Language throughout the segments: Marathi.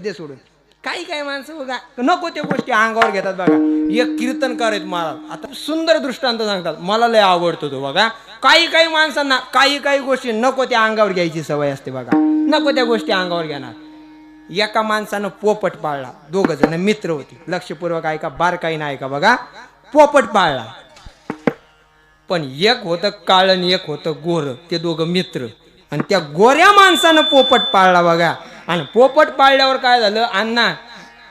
दे सोडून. काही काही माणसं बघा. नको त्या गोष्टी अंगावर घेतात बघा. एक कीर्तनकार आहेत महाराज. आता सुंदर दृष्टांत सांगतात. मला लय आवडतो तो बघा. काही काही माणसांना काही काही गोष्टी नको त्या अंगावर घ्यायची सवय असते बघा. नको त्या गोष्टी अंगावर घेणार. एका माणसानं पोपट पाळला. दोघ जण मित्र होते. लक्षपूर्वक ऐका. बारकाई नाही ऐका बघा. पोपट पाळला. पण एक होतं काळ आणि एक होतं गोर. ते दोघं मित्र. आणि त्या गोऱ्या माणसानं पोपट पाळला बघा. आणि पोपट पाळल्यावर काय झालं? अण्णा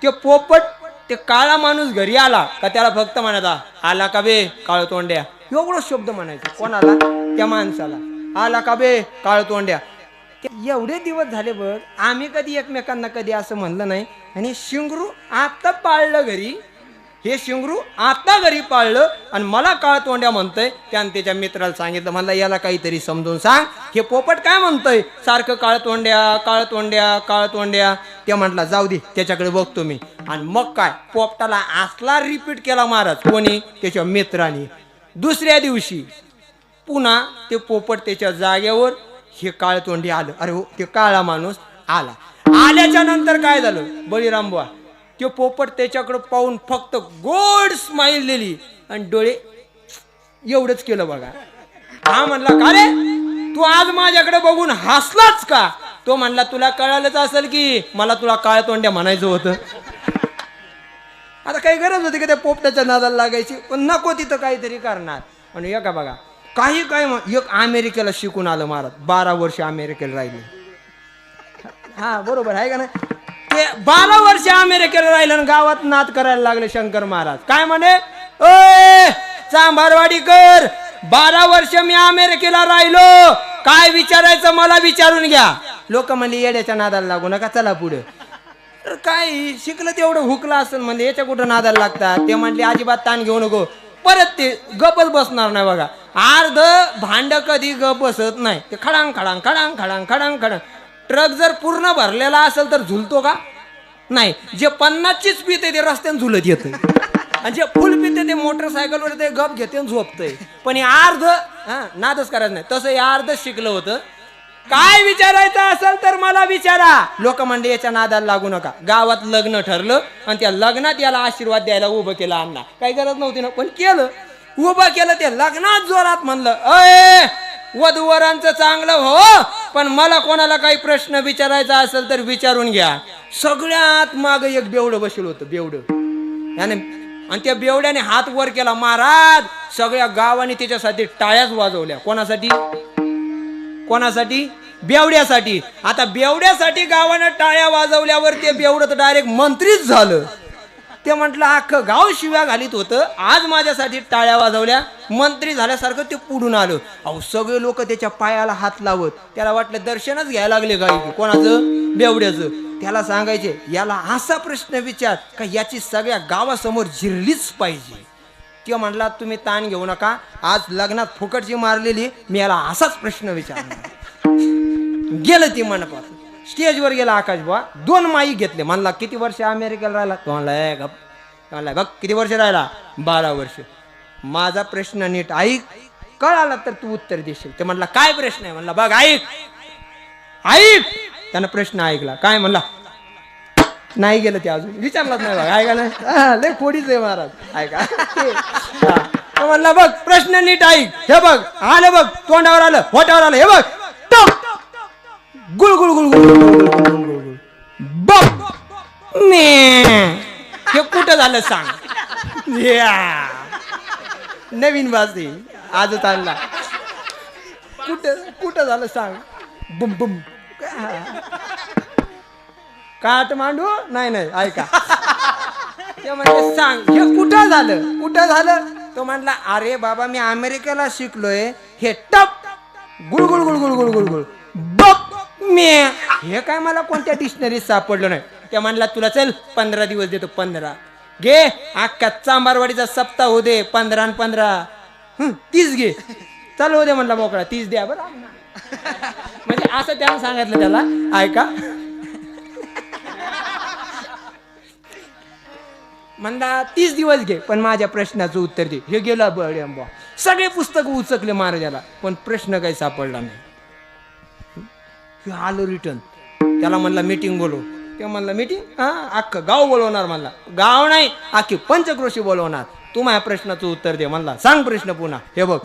ते पोपट ते काळा माणूस घरी आला का त्याला फक्त म्हणायचा आला का बे काळ तोंड्या? एवढं शब्द म्हणायचं. कोणाला? त्या माणसाला. आला का बे काळ तोंड्या? ते एवढे दिवस झाले बघ आम्ही कधी एकमेकांना कधी असं म्हणलं नाही. आणि शिंगरू आता पाळलं घरी हे शिंगरू आता घरी पाळलं आणि मला काळ तोंड्या म्हणतंय त्यानं त्याच्या मित्राला सांगितलं म्हणलं याला काहीतरी समजून सांग. हे पोपट काय म्हणतंय? सारखं काळ तोंड्या काळ तोंड्या काळ तोंड्या ते म्हटलं जाऊ दे त्याच्याकडे बघतो मी. आणि मग काय? पोपटाला असला रिपीट केला महाराज कोणी? त्याच्या मित्राने. दुसऱ्या दिवशी पुन्हा ते पोपट त्याच्या जागेवर हे काळ तोंडी आलं. अरे हो ते काळा माणूस आला. आल्याच्यानंतर काय झालं? बळीराम बुवा ते पोपट त्याच्याकडं पाहून फक्त गोड स्माईल दिली. आणि डोळे एवढंच केलं बघा. हा म्हणला का रे? तू आज माझ्याकडे बघून हसलाच का? तो म्हणला तुला कळालंच असेल की मला तुला काळ तोंड्या म्हणायचं होतं. आता काही गरज होती का त्या पोपट्याच्या नादाला लागायची? पण नको तिथं काहीतरी करणार. आणि एका बघा काही काय एक अमेरिकेला शिकून आलं महाराज. बारा वर्ष अमेरिकेला राहिले. हा बरोबर आहे का नाही? ते बारा वर्ष अमेरिकेला राहिलं आणि गावात नाद करायला लागले शंकर महाराज. काय म्हणे? ओय चांभारवाडीकर बारा वर्ष मी अमेरिकेला राहिलो. काय विचारायचं मला विचारून घ्या. लोक म्हणले येड्याच्या नादाला लागू नका चला पुढे. तर काय शिकलं तेवढं हुकलं असेल म्हणजे याच्या कुठं नादाला लागतात? ते म्हणले अजिबात ताण घेऊ नको. परत ते गपच बसणार नाही बघा. अर्ध भांड कधी गप बसत नाही. ते खडांग खडांग खडांग खडांग खडांग खडांग. ट्रक जर पूर्ण भरलेला असेल तर झुलतो का? नाही जे पन्नासचीच पिते ते रस्त्याने झुलत येत आणि जे फुल पिते ते मोटरसायकलवर ते गप घेते झोपतंय. पण हे अर्ध हा नादच करायचं नाही. तसं हे अर्ध शिकलं होतं. काय विचारायचं असेल तर मला विचारा. लोक म्हणले याच्या नादाला लागू नका. गावात लग्न ठरलं आणि त्या लग्नात याला आशीर्वाद द्यायला उभं केलं अण्णा. काही गरज नव्हती ना पण केलं. उभं केलं ते लग्नात जोरात म्हणलं अय वधूवरांचं चांगलं हो पण मला कोणाला काही प्रश्न विचारायचा असेल तर विचारून घ्या. सगळ्यात माग एक बेवडं बसेल होतं बेवडं. याने आणि त्या बेवड्याने हात वर केला महाराज सगळ्या गावाने त्याच्यासाठी टाळ्याच वाजवल्या. कोणासाठी? कोणासाठी? बेवड्यासाठी. आता बेवड्यासाठी गावानं टाळ्या वाजवल्यावर ते बेवडं तर डायरेक्ट मंत्रीच झालं. ते म्हटलं अख्खं गाव शिव्या घालीत होतं. आज माझ्यासाठी टाळ्या वाजवल्या. मंत्री झाल्यासारखं ते पुढून आलं. अहो सगळे लोक त्याच्या पायाला हात लावत. त्याला वाटलं दर्शनच घ्यायला लागले गाई कोणाचं? बेवड्याचं. त्याला सांगायचे याला असा प्रश्न विचार का याची सगळ्या गावासमोर झिरलीच पाहिजे. ते म्हटला तुम्ही ताण घेऊ नका. आज लग्नात फुकटची मारलेली. मी याला असाच प्रश्न विचार गेलं ती मनापासून स्टेजवर गेला आकाश बुवा. दोन माई घेतले. म्हणला किती वर्ष अमेरिकेला राहिला? तो म्हणला गप. म्हणला बघ किती वर्ष राहिला? बारा वर्ष. माझा प्रश्न नीट ऐक. कळाला तर तू उत्तर देशील. ते म्हणला काय प्रश्न आहे? म्हणला बघ ऐक. ऐक? त्यानं प्रश्न ऐकला. काय म्हणला? नाही गेलं ते अजून. विचारलाच नाही बघ ऐका नाही? लय खोडीच आहे महाराज. ऐका. म्हणला बघ प्रश्न नीट ऐक. हे बघ आलं बघ तोंडावर आलं होटावर आलं. हे बघ गुळ गुळ गुळ गुळ गुळ गुळ गुळ गुळ गुळ ने हे कुठं झालं सांग या. नवीन बाजी आजच आणला कुठं कुठं झालं सांग बुम बुम काट मांडू नाही नाही ऐका ते म्हणजे सांग हे कुठं झालं कुठं झालं तो म्हणला अरे बाबा मी अमेरिकेला शिकलोय हे टप गुळगुळ गुळ गुळ गुळगुळ गुळ गुळ मी. हे काय मला कोणत्या डिक्शनरीत सापडलं नाही? त्या म्हणला तुला चल पंधरा दिवस देतो पंधरा. घे अख्ख्या चांबारवाडीचा सप्ताह हो दे पंधरा आणि पंधरा. तीस घे. चालू हो दे म्हणला मोकळा. तीस द्या बरं. म्हणजे असं त्यानं सांगितलं त्याला. ऐका. म्हणला तीस दिवस घे पण माझ्या प्रश्नाचं उत्तर दे. हे गेला बळ्यांबा सगळे पुस्तक उचकले महाराजाला पण प्रश्न काही सापडला नाही. ह्यो आलो रिटर्न त्याला म्हणला मीटिंग बोलवू. ते म्हणलं मीटिंग हा अख्खं गाव बोलवणार म्हणला. गाव नाही अख्खी पंचक्रोशी बोलवणार. तू माझ्या प्रश्नाचं उत्तर दे म्हणला. सांग प्रश्न पुन्हा. हे बघ.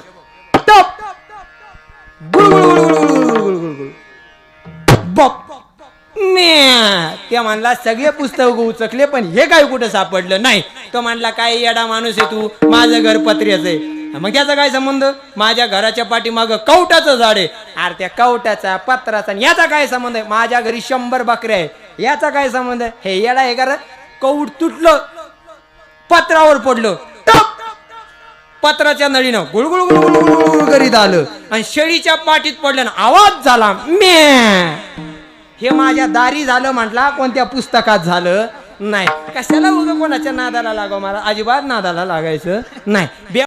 त्या म्हणला सगळे पुस्तक उचकले पण हे काय कुठं सापडलं? नाही. तो म्हणला काय येडा माणूस आहे तू? माझं घर पत्र्याचं आहे. मग त्याचा काय संबंध? माझ्या घराच्या पाठीमागं कवटाचं झाड आहे. अरे त्या कवटाचा पत्राचा याचा काय संबंध आहे? माझ्या घरी शंभर बकऱ्या आहे याचा काय संबंध आहे? हे याला हे का कवट कौट तुटलं पत्रावर पडलं. टप! पत्राच्या नळीनं गुळगुळ गुळगुळ गुळगुळ करीत आलं. आणि शेळीच्या पाठीत पडल्यानं आवाज झाला म्या! हे माझ्या दारी झालं म्हटला कोणत्या पुस्तकात झालं? नाही. कशाला उगं कोणाच्या नादाला लागावं मला? अजिबात नादाला लागायचं नाही.